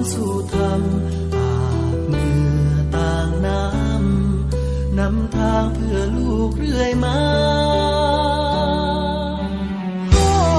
พ่อทนสู้ทำอาบเหงื่อต่างน้ำนำทางเพื่อลูกเรื่อยมาพ่อ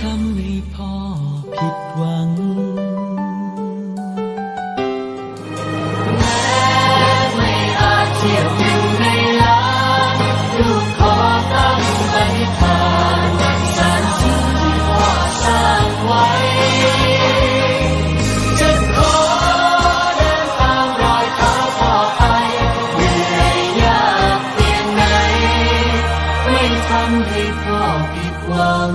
ทำให้พ่อผิดหวังำให้พ่อผิดหวัง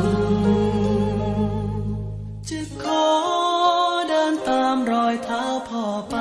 จะขอเดินตามรอยเท้าพ่อไป